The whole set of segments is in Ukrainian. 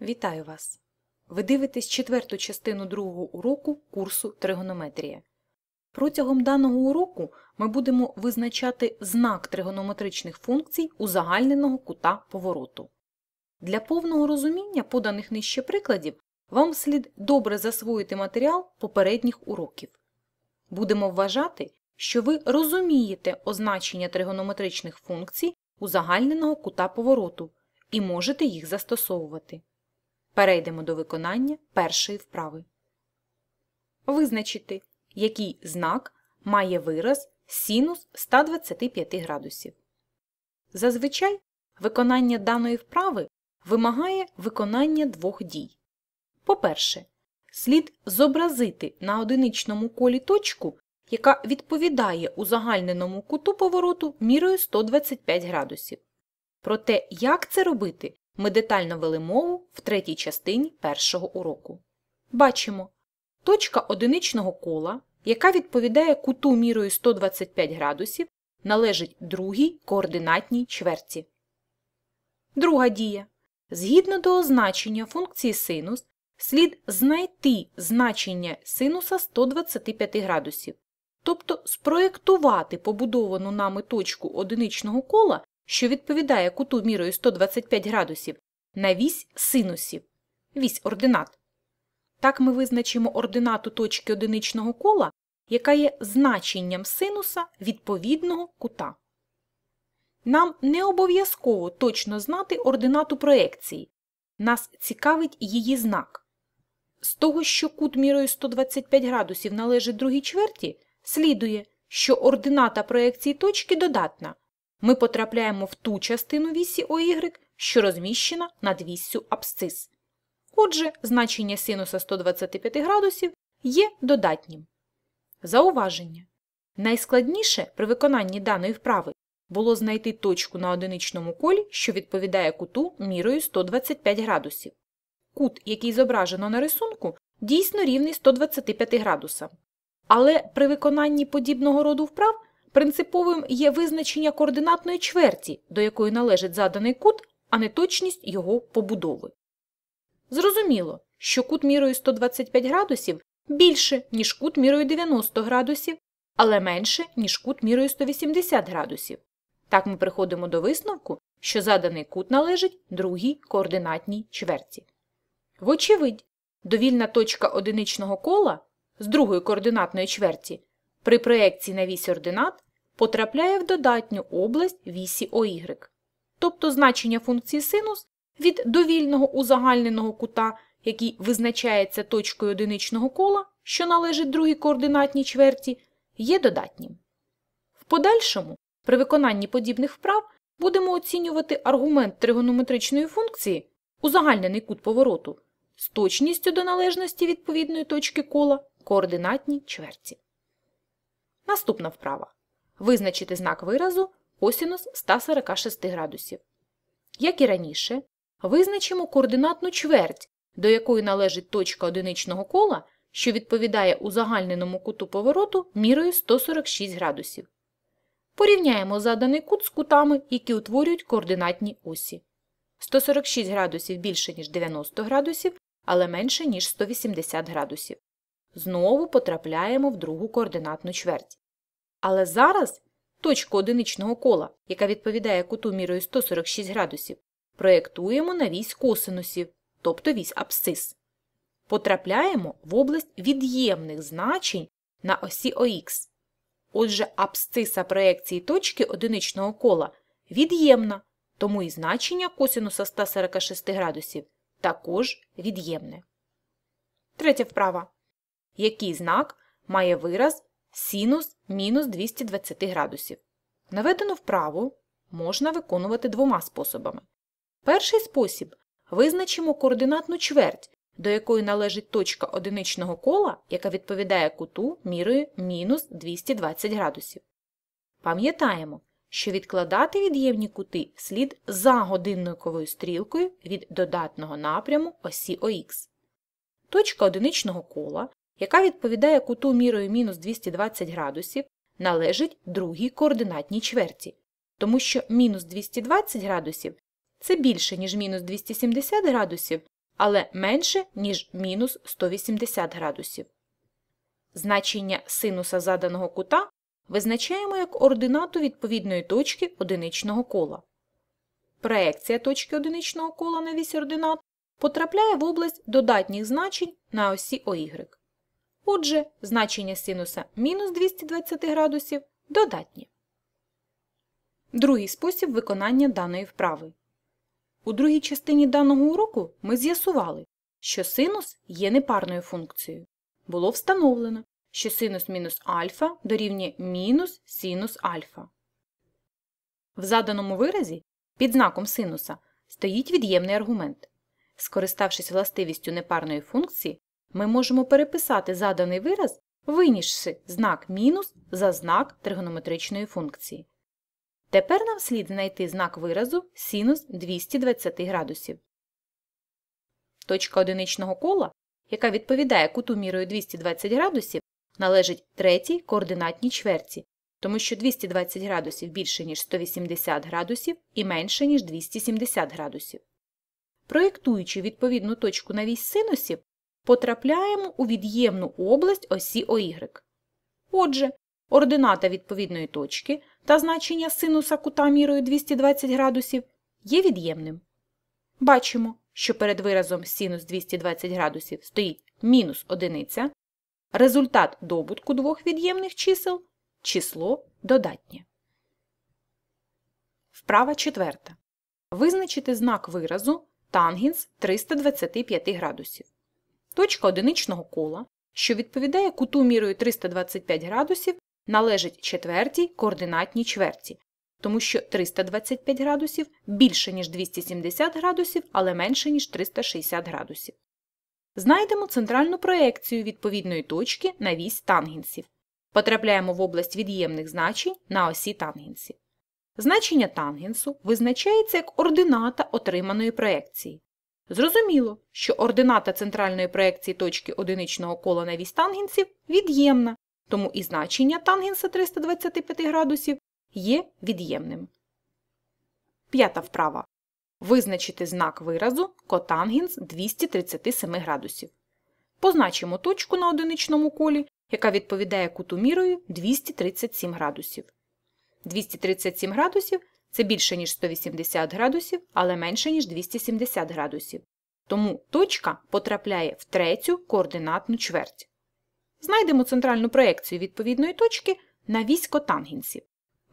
Вітаю вас! Ви дивитесь четверту частину другого уроку курсу тригонометрія. Протягом даного уроку ми будемо визначати знак тригонометричних функцій узагальненого кута повороту. Для повного розуміння поданих нижче прикладів вам слід добре засвоїти матеріал попередніх уроків. Будемо вважати, що ви розумієте означення тригонометричних функцій узагальненого кута повороту і можете їх застосовувати. Перейдемо до виконання першої вправи. Визначити, який знак має вираз синус 125 градусів. Зазвичай виконання даної вправи вимагає виконання двох дій. По-перше, слід зобразити на одиничному колі точку, яка відповідає узагальненому куту повороту мірою 125 градусів. Про те, як це робити, ми детально вели мову в третій частині першого уроку. Бачимо, точка одиничного кола, яка відповідає куту мірою 125 градусів, належить другій координатній чверті. Друга дія. Згідно до означення функції синус, слід знайти значення синуса 125 градусів, тобто спроєктувати побудовану нами точку одиничного кола що відповідає куту мірою 125 градусів, на вісь синусів, вісь ординат. Так ми визначимо ординату точки одиничного кола, яка є значенням синуса відповідного кута. Нам не обов'язково точно знати ординату проекції. Нас цікавить її знак. З того, що кут мірою 125 градусів належить другій чверті, слідує, що ордината проекції точки додатна, ми потрапляємо в ту частину вісі ОY, що розміщена над віссю абсцис. Отже, значення синуса 125 градусів є додатнім. Зауваження. Найскладніше при виконанні даної вправи було знайти точку на одиничному колі, що відповідає куту мірою 125 градусів. Кут, який зображено на рисунку, дійсно рівний 125 градусам. Але при виконанні подібного роду вправ Принциповим є визначення координатної чверті, до якої належить заданий кут, а не точність його побудови. Зрозуміло, що кут мірою 125 градусів більше, ніж кут мірою 90 градусів, але менше, ніж кут мірою 180 градусів. Так ми приходимо до висновку, що заданий кут належить другій координатній чверті. Вочевидь, довільна точка одиничного кола з другої координатної чверті при проєкції на вісь ординат потрапляє в додатню область вісі ОY. Тобто значення функції синус від довільного узагальненого кута, який визначається точкою одиничного кола, що належить другій координатній чверті, є додатнім. В подальшому, при виконанні подібних вправ, будемо оцінювати аргумент тригонометричної функції узагальнений кут повороту з точністю до належності відповідної точки кола координатній чверті. Наступна вправа. Визначити знак виразу косінус 146 градусів. Як і раніше, визначимо координатну чверть, до якої належить точка одиничного кола, що відповідає узагальненому куту повороту мірою 146 градусів. Порівняємо заданий кут з кутами, які утворюють координатні осі. 146 градусів більше, ніж 90 градусів, але менше, ніж 180 градусів. Знову потрапляємо в другу координатну чверть. Але зараз точку одиничного кола, яка відповідає куту мірою 146 градусів, проєктуємо на вісь косинусів, тобто вісь абсцис. Потрапляємо в область від'ємних значень на осі ОХ. Отже, абсциса проєкції точки одиничного кола від'ємна, тому і значення косинуса 146 градусів також від'ємне. Третя вправа. Який знак має вираз синус мінус 220 градусів. Наведену вправу можна виконувати двома способами. Перший спосіб визначимо координатну чверть, до якої належить точка одиничного кола, яка відповідає куту мірою мінус 220 градусів. Пам'ятаємо, що відкладати від'ємні кути слід за годинниковою стрілкою від додатного напряму осі ОХ. Точка одиничного кола яка відповідає куту мірою мінус 220 градусів, належить другій координатній чверті, тому що мінус 220 градусів це більше, ніж мінус 270 градусів, але менше, ніж мінус 180 градусів. Значення синуса заданого кута визначаємо як ординату відповідної точки одиничного кола. Проекція точки одиничного кола на вісь ординат потрапляє в область додатніх значень на осі ОY. Отже, значення синуса мінус 220 градусів додатні. Другий спосіб виконання даної вправи. У другій частині даного уроку ми з'ясували, що синус є непарною функцією. Було встановлено, що синус мінус альфа дорівнює мінус синус альфа. В заданому виразі під знаком синуса стоїть від'ємний аргумент. Скориставшись властивістю непарної функції, ми можемо переписати заданий вираз, винісши знак мінус за знак тригонометричної функції. Тепер нам слід знайти знак виразу синус 220 градусів. Точка одиничного кола, яка відповідає куту мірою 220 градусів, належить третій координатній чверті, тому що 220 градусів більше, ніж 180 градусів і менше, ніж 270 градусів. Проєктуючи відповідну точку на вісь синусів, потрапляємо у від'ємну область осі ОY. Отже, ордината відповідної точки та значення синуса кута мірою 220 градусів є від'ємним. Бачимо, що перед виразом синус 220 градусів стоїть мінус одиниця, результат добутку двох від'ємних чисел число додатнє. Вправа четверта. Визначити знак виразу тангенс 325 градусів. Точка одиничного кола, що відповідає куту мірою 325 градусів, належить четвертій координатній чверті, тому що 325 градусів більше, ніж 270 градусів, але менше, ніж 360 градусів. Знайдемо центральну проекцію відповідної точки на вісь тангенсів. Потрапляємо в область від'ємних значень на осі тангенсів. Значення тангенсу визначається як ордината отриманої проекції. Зрозуміло, що ордината центральної проекції точки одиничного кола на вісь тангенсів від'ємна, тому і значення тангенса 325 градусів є від'ємним. П'ята вправа. Визначити знак виразу котангенс 237 градусів. Позначимо точку на одиничному колі, яка відповідає куту мірою 237 градусів. 237 градусів це більше, ніж 180 градусів, але менше, ніж 270 градусів. Тому точка потрапляє в третю координатну чверть. Знайдемо центральну проекцію відповідної точки на вісь котангенсів.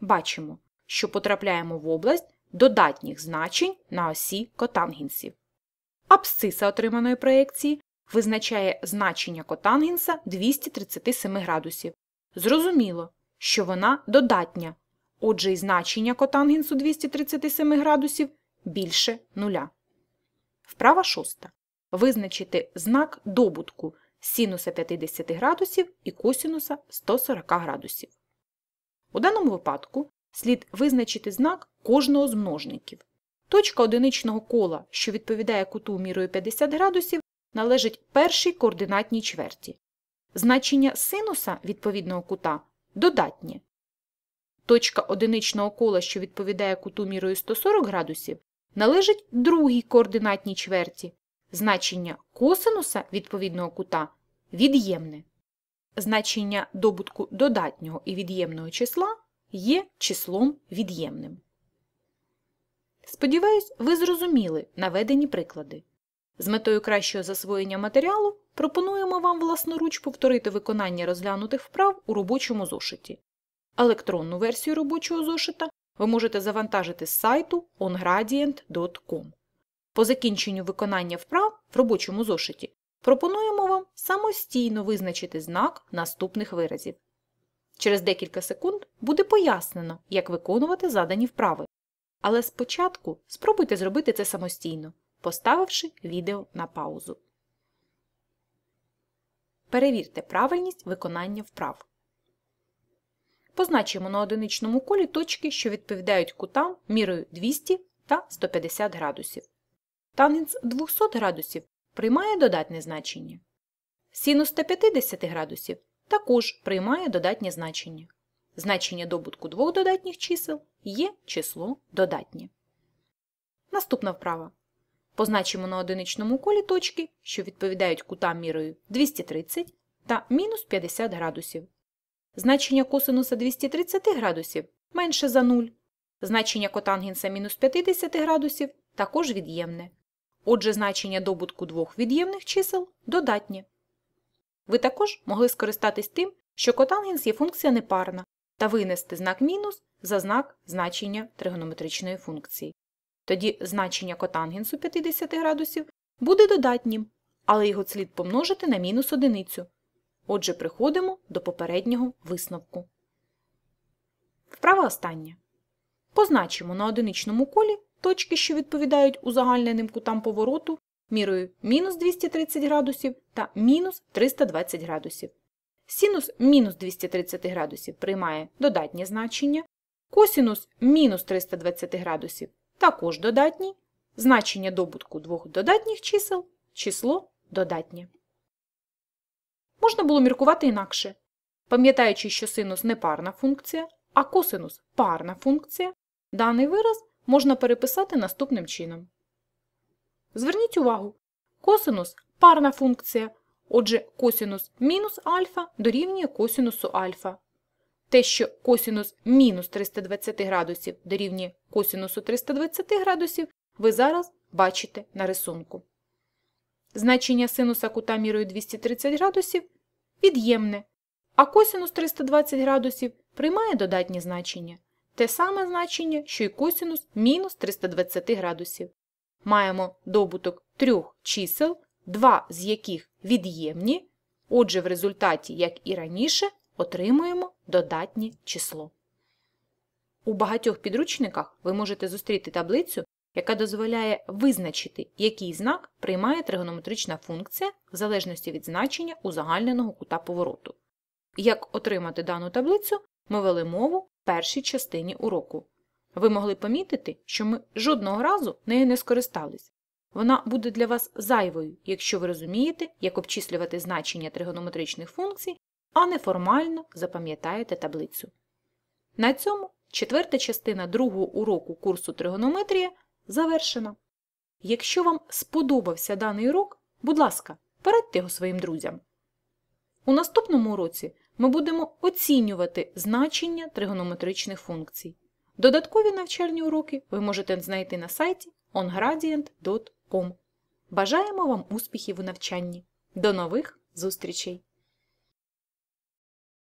Бачимо, що потрапляємо в область додатніх значень на осі котангенсів. Абсциса отриманої проекції визначає значення котангенса 237 градусів. Зрозуміло, що вона додатня, отже і значення котангенсу 237 градусів більше нуля. Вправа шоста. Визначити знак добутку синуса 50 градусів і косінуса 140 градусів. У даному випадку слід визначити знак кожного з множників. Точка одиничного кола, що відповідає куту мірою 50 градусів, належить першій координатній чверті. Значення синуса відповідного кута додатнє. Точка одиничного кола, що відповідає куту мірою 140 градусів, належить другій координатній чверті. Значення косинуса відповідного кута від'ємне. Значення добутку додатнього і від'ємного числа є числом від'ємним. Сподіваюсь, ви зрозуміли наведені приклади. З метою кращого засвоєння матеріалу пропонуємо вам власноруч повторити виконання розглянутих вправ у робочому зошиті. Електронну версію робочого зошита ви можете завантажити з сайту ongradient.com. По закінченню виконання вправ в робочому зошиті пропонуємо вам самостійно визначити знак наступних виразів. Через декілька секунд буде пояснено, як виконувати задані вправи. Але спочатку спробуйте зробити це самостійно, поставивши відео на паузу. Перевірте правильність виконання вправ. Позначимо на одиничному колі точки, що відповідають кутам мірою 200 та 150 градусів. Тангенс 200 градусів приймає додатне значення. Синус 150 градусів також приймає додатнє значення. Значення добутку двох додатніх чисел є число додатнє. Наступна вправа. Позначимо на одиничному колі точки, що відповідають кутам мірою 230 та мінус 50 градусів. Значення косинуса 230 градусів менше за 0. Значення котангенса мінус 50 градусів також від'ємне. Отже, значення добутку двох від'ємних чисел додатнє. Ви також могли скористатись тим, що котангенс є функція непарна, та винести знак мінус за знак значення тригонометричної функції. Тоді значення котангенсу 50 градусів буде додатнім, але його слід помножити на мінус одиницю. Отже, приходимо до попереднього висновку. Вправа остання. Позначимо на одиничному колі точки, що відповідають узагальненим кутам повороту мірою мінус 230 градусів та мінус 320 градусів. Синус мінус 230 градусів приймає додатнє значення, косінус мінус 320 градусів також додатній, значення добутку двох додатніх чисел число додатнє. Можна було міркувати інакше. Пам'ятаючи, що синус не парна функція, а косинус парна функція, даний вираз можна переписати наступним чином. Зверніть увагу, косинус парна функція, отже, косинус мінус альфа дорівнює косинусу альфа. Те, що косинус мінус 320 градусів дорівнює косинусу 320 градусів, ви зараз бачите на рисунку. Значення синуса кута мірою 230 градусів від'ємне, а косинус 320 градусів приймає додатнє значення. Те саме значення, що й косинус мінус 320 градусів. Маємо добуток трьох чисел, два з яких від'ємні, отже, в результаті, як і раніше, отримуємо додатнє число. У багатьох підручниках ви можете зустріти таблицю, яка дозволяє визначити, який знак приймає тригонометрична функція в залежності від значення узагальненого кута повороту. Як отримати дану таблицю, ми вели мову в першій частині уроку. Ви могли помітити, що ми жодного разу нею не скористались. Вона буде для вас зайвою, якщо ви розумієте, як обчислювати значення тригонометричних функцій, а не формально запам'ятаєте таблицю. На цьому четверта частина другого уроку курсу тригонометрія завершена. Якщо вам сподобався даний урок, будь ласка, порадьте його своїм друзям. У наступному уроці ми будемо оцінювати значення тригонометричних функцій. Додаткові навчальні уроки ви можете знайти на сайті ongradient.com. Бажаємо вам успіхів у навчанні. До нових зустрічей!